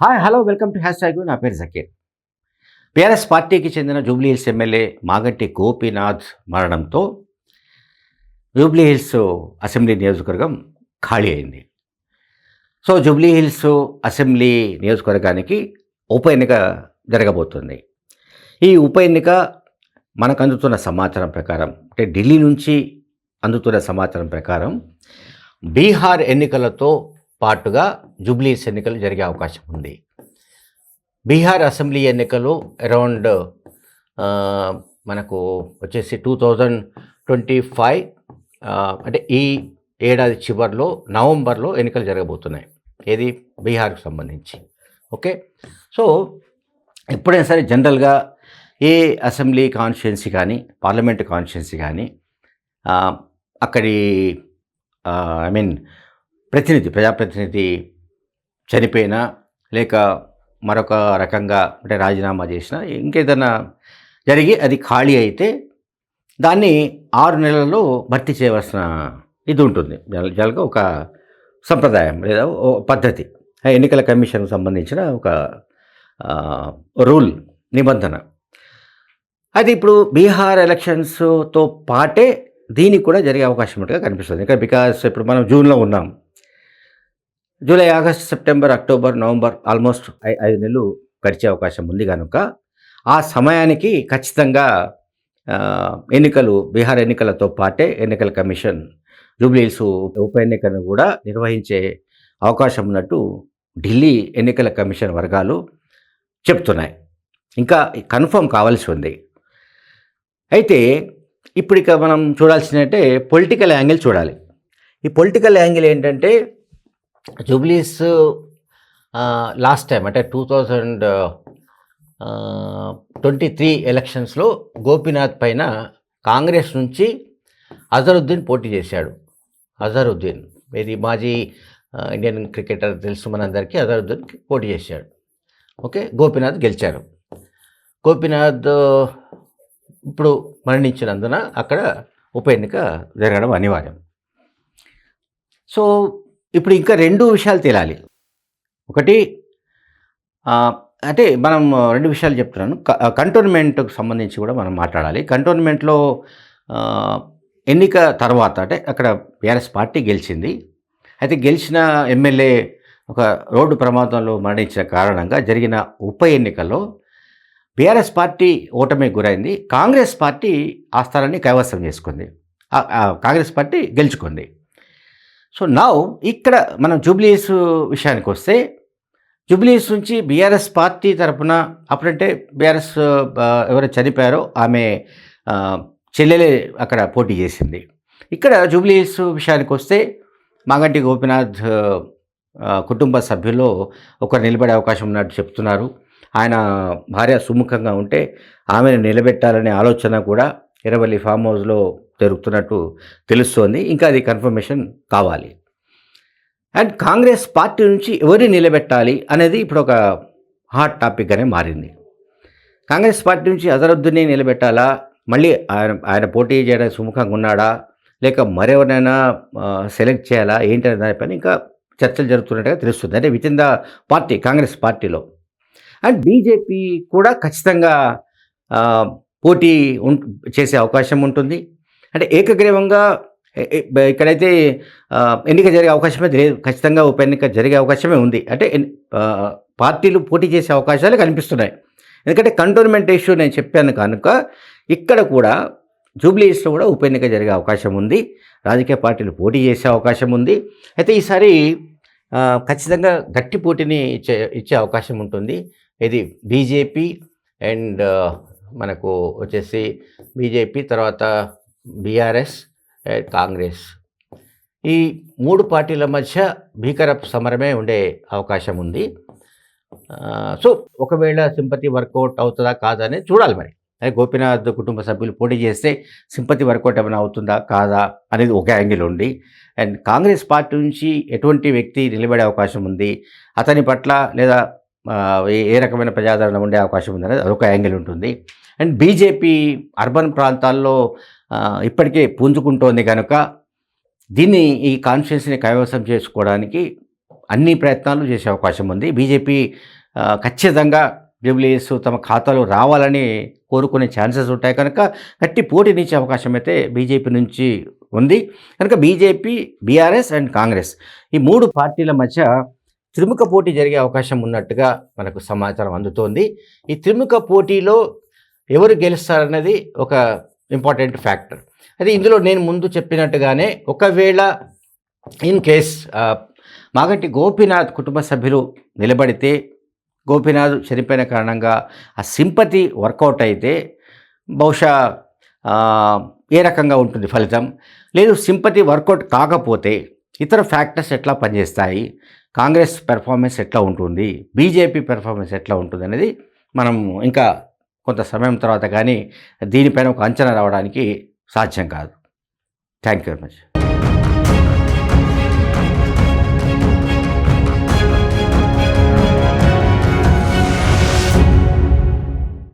Hi hello welcome to hash tag నా పేరు Zakir. BRS పార్టీకి చెందిన Jubilee Hills MLA Maganti Gopinath మరణంతో జూబ్లీ హిల్స్ అసెంబ్లీ నియోజకవర్గం ఖాళీ అయింది. సో జూబ్లీ హిల్స్ అసెంబ్లీ నియోజకవర్గానికి ఉప ఎన్నిక జరగబోతుంది. ఈ ఉప ఎన్నిక మనకు అందుతున్న సమాచారం ప్రకారం అంటే ఢిల్లీ నుంచి అందుతున్న సమాచారం ప్రకారం బీహార్ ఎన్నికలతో పాటుగా జూబ్లీస్ ఎన్నికలు జరిగే అవకాశం ఉంది. బీహార్ అసెంబ్లీ ఎన్నికలు అరౌండ్ మనకు వచ్చేసి టూ థౌజండ్ ట్వంటీ ఫైవ్ అంటే ఈ ఏడాది చివరిలో నవంబర్లో ఎన్నికలు జరగబోతున్నాయి. ఏది? బీహార్కు సంబంధించి. ఓకే? సో ఎప్పుడైనా సరే జనరల్గా ఏ అసెంబ్లీ కాన్స్టిట్యున్సీ కానీ పార్లమెంట్ కాన్స్టిట్యున్సీ కానీ అక్కడి ఐ మీన్ ప్రతినిధి ప్రజాప్రతినిధి చనిపోయినా లేక మరొక రకంగా అంటే రాజీనామా చేసినా ఇంకేదైనా జరిగి అది ఖాళీ అయితే దాన్ని ఆరు నెలల్లో భర్తీ చేయవలసిన ఇది ఉంటుంది. జనరల్గా ఒక సంప్రదాయం లేదా ఓ పద్ధతి. ఎన్నికల కమిషన్కు సంబంధించిన ఒక రూల్ నిబంధన. అది ఇప్పుడు బీహార్ ఎలక్షన్స్తో పాటే దీనికి కూడా జరిగే అవకాశం ఉన్నట్టుగా కనిపిస్తుంది. ఇంకా బికాస్ ఇప్పుడు మనం జూన్లో ఉన్నాం. July August September October November almost I- ఐదు నెలలు గడిచే అవకాశం ఉంది కనుక ఆ సమయానికి ఖచ్చితంగా ఎన్నికలు బీహార్ ఎన్నికలతో పాటే ఎన్నికల కమిషన్ జూబ్లీహిల్స్ ఉప ఎన్నికను కూడా నిర్వహించే అవకాశం ఉన్నట్టు ఢిల్లీ ఎన్నికల కమిషన్ వర్గాలు చెప్తున్నాయి. ఇంకా కన్ఫర్మ్ కావాల్సి ఉంది. అయితే ఇప్పుడు ఇక మనం చూడాల్సిందంటే పొలిటికల్ యాంగిల్ చూడాలి. ఈ పొలిటికల్ యాంగిల్ ఏంటంటే జూబ్లీస్ లాస్ట్ టైం అంటే టూ థౌజండ్ ట్వంటీ త్రీ ఎలక్షన్స్లో గోపీనాథ్ పైన కాంగ్రెస్ నుంచి అజరుద్దీన్ పోటీ చేశాడు. అజరుద్దీన్ ఇది మాజీ ఇండియన్ క్రికెటర్ తెలుసు మనందరికీ అజరుద్దీన్ పోటీ చేశాడు. ఓకే గోపీనాథ్ గెలిచారు. గోపీనాథ్ ఇప్పుడు మరణించినందున అక్కడ ఉప ఎన్నిక జరగడం అనివార్యం. సో ఇప్పుడు ఇంకా రెండు విషయాలు తేలాలి. ఒకటి అంటే మనం రెండు విషయాలు చెప్తున్నాను. కంటోన్మెంట్కి కంటోన్మెంట్కు సంబంధించి కూడా మనం మాట్లాడాలి. కంటోన్మెంట్లో ఎన్నిక తర్వాత అంటే అక్కడ బీఆర్ఎస్ పార్టీ గెలిచింది. అయితే గెలిచిన ఎమ్మెల్యే ఒక రోడ్డు ప్రమాదంలో మరణించిన కారణంగా జరిగిన ఉప ఎన్నికల్లో బీఆర్ఎస్ పార్టీ ఓటమి గురైంది. కాంగ్రెస్ పార్టీ ఆ స్థానాన్ని కైవసం చేసుకుంది. కాంగ్రెస్ పార్టీ గెలుచుకుంది. సో నౌ ఇక్కడ మనం జూబ్లీస్ విషయానికి వస్తే జూబ్లీస్ నుంచి బీఆర్ఎస్ పార్టీ తరఫున అప్పుడంటే బీఆర్ఎస్ ఎవరు చనిపోయారో ఆమె చెల్లెలే అక్కడ పోటీ చేసింది. ఇక్కడ జూబ్లీస్ విషయానికి వస్తే మాగంటి గోపినాథ్ కుటుంబ సభ్యుల్లో ఒకరు నిలబడే అవకాశం ఉన్నట్టు చెప్తున్నారు. ఆయన భార్య సుముఖంగా ఉంటే ఆమెను నిలబెట్టాలనే ఆలోచన కూడా ఇరవల్లి ఫామ్ హౌస్లో జరుగుతున్నట్టు తెలుస్తోంది. ఇంకా అది కన్ఫర్మేషన్ కావాలి. అండ్ కాంగ్రెస్ పార్టీ నుంచి ఎవరిని నిలబెట్టాలి అనేది ఇప్పుడు ఒక హాట్ టాపిక్గానే మారింది. కాంగ్రెస్ పార్టీ నుంచి అజరుద్దీన్ని నిలబెట్టాలా? మళ్ళీ ఆయన ఆయన పోటీ చేయడానికి సుముఖంగా ఉన్నాడా? లేక మరెవరినైనా సెలెక్ట్ చేయాలా? ఏంటనే దానిపైన ఇంకా చర్చలు జరుగుతున్నట్టుగా తెలుస్తుంది. అంటే with in the party Congress పార్టీలో. అండ్ బీజేపీ కూడా ఖచ్చితంగా పోటీ ఉం చేసే అవకాశం ఉంటుంది. అంటే ఏకగ్రీవంగా ఇక్కడైతే ఎన్నిక జరిగే అవకాశమే లేదు. ఖచ్చితంగా ఉప ఎన్నిక జరిగే అవకాశమే ఉంది. అంటే పార్టీలు పోటీ చేసే అవకాశాలు కనిపిస్తున్నాయి. ఎందుకంటే కంటోన్మెంట్ ఇష్యూ నేను చెప్పాను కనుక ఇక్కడ కూడా జూబ్లీస్లో కూడా ఉప ఎన్నిక జరిగే అవకాశం ఉంది. రాజకీయ పార్టీలు పోటీ చేసే అవకాశం ఉంది. అయితే ఈసారి ఖచ్చితంగా గట్టి పోటీని ఇచ్చే ఇచ్చే అవకాశం ఉంటుంది. ఇది బీజేపీ అండ్ మనకు వచ్చేసి బీజేపీ తర్వాత బీఆర్ఎస్ అండ్ కాంగ్రెస్. ఈ మూడు పార్టీల మధ్య భీకర సమరమే ఉండే అవకాశం ఉంది. సో ఒకవేళ సింపతి వర్కౌట్ అవుతుందా కాదా అనేది చూడాలి మరి. అదే గోపీనాథ్ కుటుంబ సభ్యులు పోటీ చేస్తే సింపతి వర్కౌట్ ఏమైనా అవుతుందా కాదా అనేది ఒక యాంగిల్ ఉంది. అండ్ కాంగ్రెస్ పార్టీ నుంచి ఎటువంటి వ్యక్తి నిలబడే అవకాశం ఉంది? అతని పట్ల లేదా ఏ రకమైన ప్రజాదరణ ఉండే అవకాశం ఉంది అనేది అదొక యాంగిల్ ఉంటుంది. అండ్ బీజేపీ అర్బన్ ప్రాంతాల్లో ఇప్పటికే పుంజుకుంటోంది కనుక దీన్ని ఈ కాన్స్టిట్యున్సీని కైవసం చేసుకోవడానికి అన్ని ప్రయత్నాలు చేసే అవకాశం ఉంది. బీజేపీ ఖచ్చితంగా జూబ్లీస్ తమ ఖాతాలో రావాలని కోరుకునే ఛాన్సెస్ ఉంటాయి కనుక గట్టి పోటీనిచ్చే అవకాశం అయితే బీజేపీ నుంచి ఉంది. కనుక బీజేపీ బీఆర్ఎస్ అండ్ కాంగ్రెస్ ఈ మూడు పార్టీల మధ్య త్రిముఖ పోటీ జరిగే అవకాశం ఉన్నట్టుగా మనకు సమాచారం అందుతోంది. ఈ త్రిముఖ పోటీలో ఎవరు గెలుస్తారన్నది ఒక ఇంపార్టెంట్ ఫ్యాక్టర్. అది ఇందులో నేను ముందు చెప్పినట్టుగానే ఒకవేళ ఇన్ కేస్ మాగంటి గోపీనాథ్ కుటుంబ సభ్యులు నిలబడితే గోపీనాథ్ చనిపోయిన కారణంగా ఆ సింపతి వర్కౌట్ అయితే బహుశా ఏ రకంగా ఉంటుంది ఫలితం? లేదు సింపతి వర్కౌట్ కాకపోతే ఇతర ఫ్యాక్టర్స్ ఎట్లా పనిచేస్తాయి? కాంగ్రెస్ పెర్ఫార్మెన్స్ ఎట్లా ఉంటుంది? బీజేపీ పెర్ఫార్మెన్స్ ఎట్లా ఉంటుంది అనేది మనం ఇంకా కొంత సమయం తర్వాత కానీ దీనిపైన ఒక అంచనా రావడానికి సాధ్యం కాదు. Thank you very much